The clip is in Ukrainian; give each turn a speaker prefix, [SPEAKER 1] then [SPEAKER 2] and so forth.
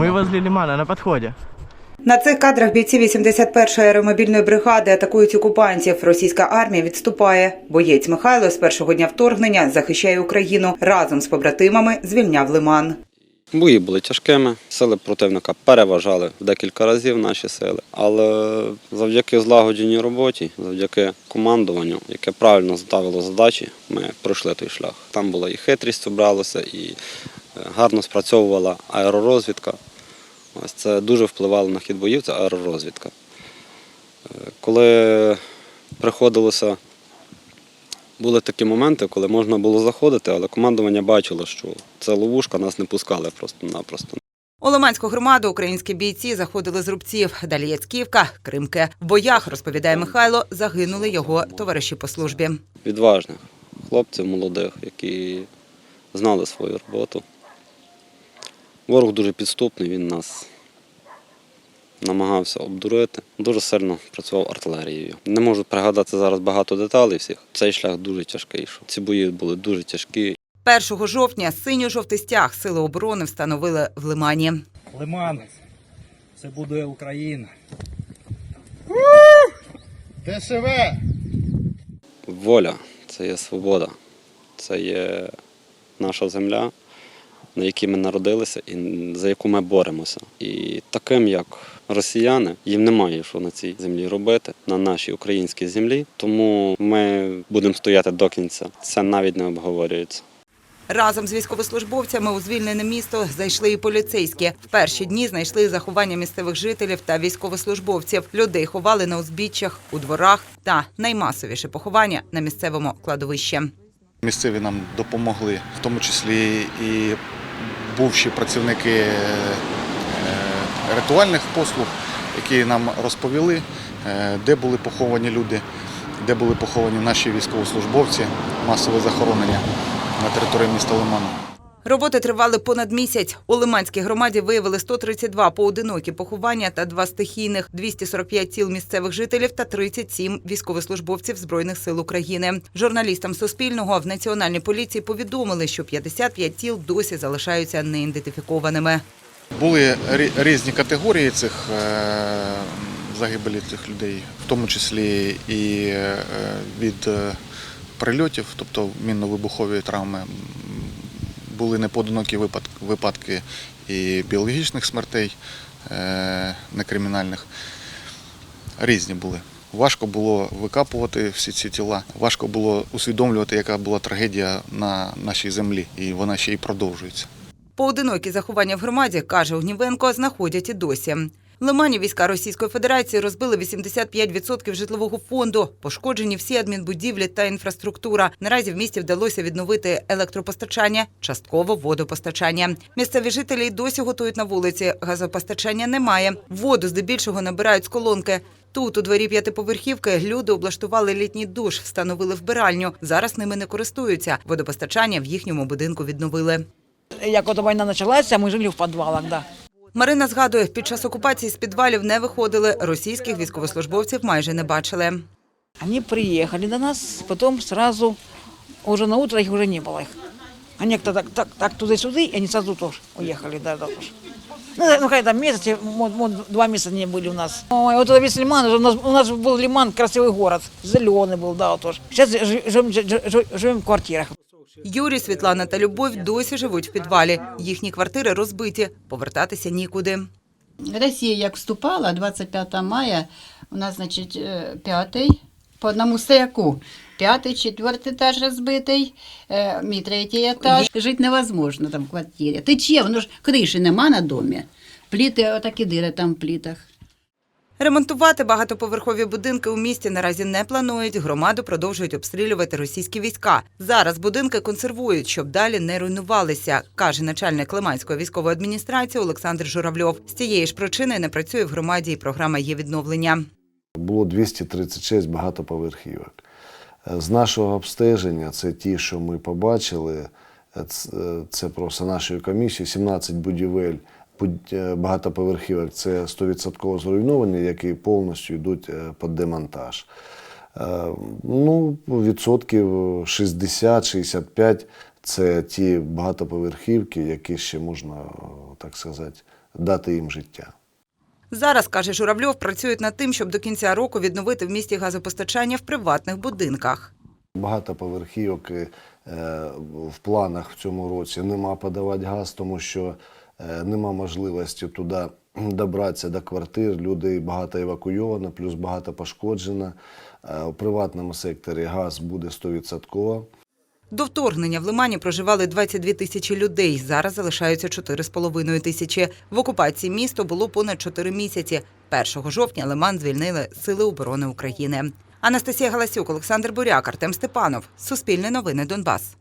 [SPEAKER 1] Мы возле лимана на подходе.
[SPEAKER 2] На цих кадрах бійці 81-ї аеромобільної бригади атакують окупантів. Російська армія відступає. Боєць Михайло з першого дня вторгнення захищає Україну. Разом з побратимами звільняв лиман.
[SPEAKER 3] Бої були тяжкими, сили противника переважали в декілька разів наші сили. Але завдяки злагодженій роботі, завдяки командуванню, яке правильно ставило задачі, ми пройшли той шлях. Там була і хитрість обралася, і е, гарно спрацьовувала аеророзвідка. Ось це дуже впливало на хід боїв, це аеророзвідка. Е, Коли приходилося були такі моменти, коли можна було заходити, але командування бачило, що це ловушка, нас не пускали просто-напросто.
[SPEAKER 2] У Лиманську громаду українські бійці заходили з рубців. Далі Яцьківка, Кримке. В боях, розповідає Михайло, загинули його товариші по службі.
[SPEAKER 3] Відважних хлопців молодих, які знали свою роботу. Ворог дуже підступний, він нас намагався обдурити. Дуже сильно працював артилерією. Не можу пригадати зараз багато деталей всіх. Цей шлях дуже тяжкий. йшов. Ці бої були дуже тяжкі.
[SPEAKER 2] 1 жовтня синьо-жовтий стяг сили оборони встановили в Лимані.
[SPEAKER 4] Лиман. Це буде Україна.
[SPEAKER 5] ДШВ!
[SPEAKER 3] Воля це є свобода, це є наша земля, на якій ми народилися і за яку ми боремося. І таким, як росіяни, їм немає що на цій землі робити, на нашій українській землі. Тому ми будемо стояти до кінця. Це навіть не обговорюється.
[SPEAKER 2] Разом з військовослужбовцями у звільнене місто зайшли і поліцейські. В перші дні знайшли заховання місцевих жителів та військовослужбовців. Людей ховали на узбіччях, у дворах та наймасовіше поховання на місцевому кладовищі.
[SPEAKER 5] Місцеві нам допомогли, в тому числі і бувші працівники е, ритуальних послуг, які нам розповіли, е, де були поховані люди, де були поховані наші військовослужбовці, масове захоронення на території міста Лиману.
[SPEAKER 2] Роботи тривали понад місяць. У Лиманській громаді виявили 132 поодинокі поховання та два стихійних, 245 тіл місцевих жителів та 37 військовослужбовців Збройних сил України. Журналістам Суспільного в Національній поліції повідомили, що 55 тіл досі залишаються неідентифікованими.
[SPEAKER 5] Були рі- різні категорії цих е, загибелі цих людей, в тому числі і е, від е, прильотів, тобто мінно-вибухові травми. Були непоодинокі випадки, випадки і біологічних смертей, е, некримінальних. Різні були. Важко було викапувати всі ці тіла, важко було усвідомлювати, яка була трагедія на нашій землі, і вона ще й продовжується.
[SPEAKER 2] Поодинокі заховання в громаді, каже Огнівенко, знаходять і досі. Лимані війська Російської Федерації розбили 85% житлового фонду. Пошкоджені всі адмінбудівлі та інфраструктура. Наразі в місті вдалося відновити електропостачання, частково водопостачання. Місцеві жителі й досі готують на вулиці. Газопостачання немає. Воду здебільшого набирають з колонки. Тут, у дворі п'ятиповерхівки, люди облаштували літній душ, встановили вбиральню. Зараз ними не користуються. Водопостачання в їхньому будинку відновили.
[SPEAKER 6] Як от війна почалася, ми жили в підвалах, да.
[SPEAKER 2] Марина згадує, під час окупації з підвалів не виходили. Російських військовослужбовців майже не бачили.
[SPEAKER 6] Они приехали до нас, потом сразу, уже на утро их уже не было их. Они как-то так, так, так туда-сюда, и они сразу тоже уехали, да, да, тоже. Ну, ну какая там месяц, вот, вот, два месяца не были у нас. Ой, вот это весь лиман, у нас, у нас был лиман, красивый город, зеленый был, да, вот тоже. Сейчас живем, живем в квартирах.
[SPEAKER 2] Юрій, Світлана та Любов досі живуть в підвалі. Їхні квартири розбиті. Повертатися нікуди.
[SPEAKER 7] Росія як вступала 25 мая, у нас, значить, е, п'ятий по одному стояку. П'ятий, четвертий етаж розбитий, е, мій третій етаж. Жити невозможно там в квартирі. Тече, воно ж криші нема на домі. Пліти, отакі дири там в плітах.
[SPEAKER 2] Ремонтувати багатоповерхові будинки у місті наразі не планують. Громаду продовжують обстрілювати російські війська. Зараз будинки консервують, щоб далі не руйнувалися, каже начальник Лиманської військової адміністрації Олександр Журавльов. З цієї ж причини не працює в громаді і програма є відновлення.
[SPEAKER 8] Було 236 багатоповерхівок. З нашого обстеження, це ті, що ми побачили, е, е, це просто нашою комісією, 17 будівель буд- багатоповерхівок це 100% зруйновані, які повністю йдуть е, під демонтаж. Е, Ну, відсотків 60-65 це ті багатоповерхівки, які ще можна, е, так сказати, дати їм життя.
[SPEAKER 2] Зараз, каже Журавльов, працюють над тим, щоб до кінця року відновити в місті газопостачання в приватних будинках.
[SPEAKER 8] Багатоповерхівок е, в планах в цьому році нема подавати газ, тому що е, нема можливості туди добратися до квартир. Людей багато евакуйовано, плюс багато пошкоджено. Е, У приватному секторі газ буде 100%.
[SPEAKER 2] До вторгнення в Лимані проживали 22 тисячі людей. Зараз залишаються 4,5 тисячі. В окупації місто було понад 4 місяці. 1 жовтня Лиман звільнили Сили оборони України. Анастасія Галасюк, Олександр Буряк, Артем Степанов. Суспільне новини Донбас.